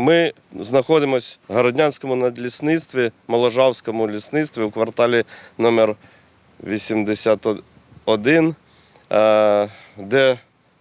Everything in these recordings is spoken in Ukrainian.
Ми знаходимося в Городнянському надлісництві, Моложавському лісництві у кварталі номер 81, е, де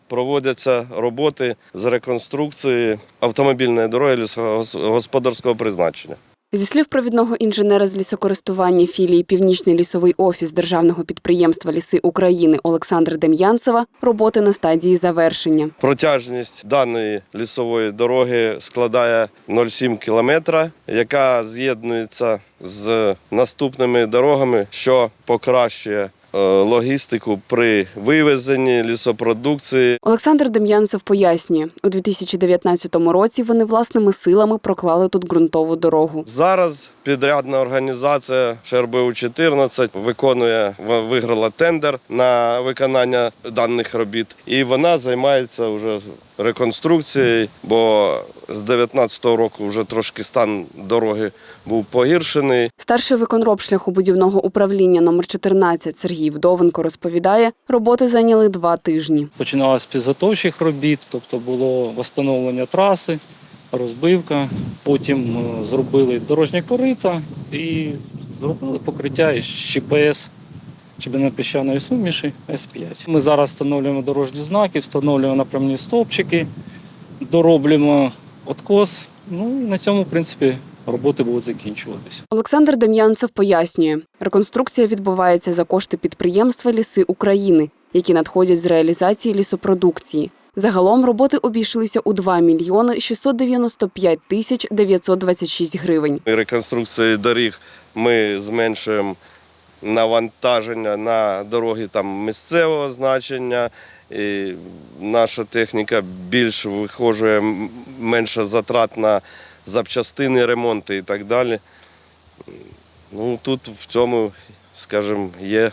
проводяться роботи з реконструкції автомобільної дороги лісогосподарського призначення. Зі слів провідного інженера з лісокористування філії Північний лісовий офіс державного підприємства Ліси України Олександра Дем'янцева, роботи на стадії завершення. Протяжність даної лісової дороги складає 0,7 кілометра, яка з'єднується з наступними дорогами, що покращує логістику при вивезенні лісопродукції. Олександр Дем'янцев пояснює, у 2019 році вони власними силами проклали тут ґрунтову дорогу. Зараз підрядна організація ШРБУ 14 виконує виграла тендер на виконання даних робіт, і вона займається вже реконструкцією, бо з 19-го року вже трошки стан дороги був погіршений. Старший виконроб шляхобудівного управління номер 14 Сергій Вдовенко розповідає, роботи зайняли два тижні. Починалося з підготовчих робіт, тобто було встановлення траси, розбивка. Потім е, зробили дорожнє корита і зробили покриття із ЧПС піщаної суміші С5. Ми зараз встановлюємо дорожні знаки, встановлюємо направні стовпчики, дороблюємо откос. Ну і на цьому, в принципі, роботи будуть закінчуватися. Олександр Дем'янцев пояснює, реконструкція відбувається за кошти підприємства Ліси України, які надходять з реалізації лісопродукції. Загалом роботи обійшлися у 2 мільйони 695 тисяч 926 гривень. І Реконструкцією доріг ми зменшуємо навантаження на дороги там місцевого значення. І наша техніка більш вихожує, менше затрат на запчастини, ремонти і так далі. Ну, тут в цьому, скажімо, є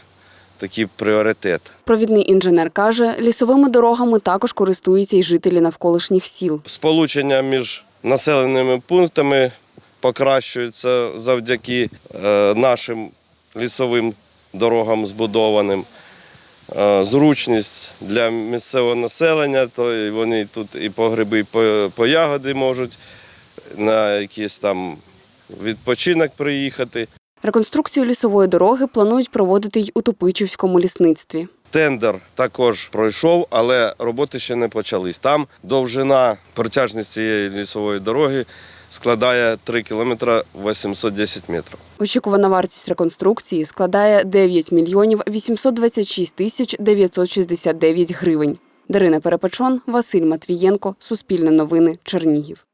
такий пріоритет. Провідний інженер каже, лісовими дорогами також користуються й жителі навколишніх сіл. Сполучення між населеними пунктами покращується завдяки е, нашим лісовим дорогам збудованим. Е, Зручність для місцевого населення, то вони тут і по гриби, і по, по ягоди можуть на якийсь там відпочинок приїхати. Реконструкцію лісової дороги планують проводити й у Тупичівському лісництві. Тендер також пройшов, але роботи ще не почались. Там довжина протяжність цієї лісової дороги складає 3 кілометри 810 метрів. Очікувана вартість реконструкції складає 9 мільйонів 826 тисяч 969 гривень. Дарина Перепечон, Василь Матвієнко, Суспільне новини, Чернігів.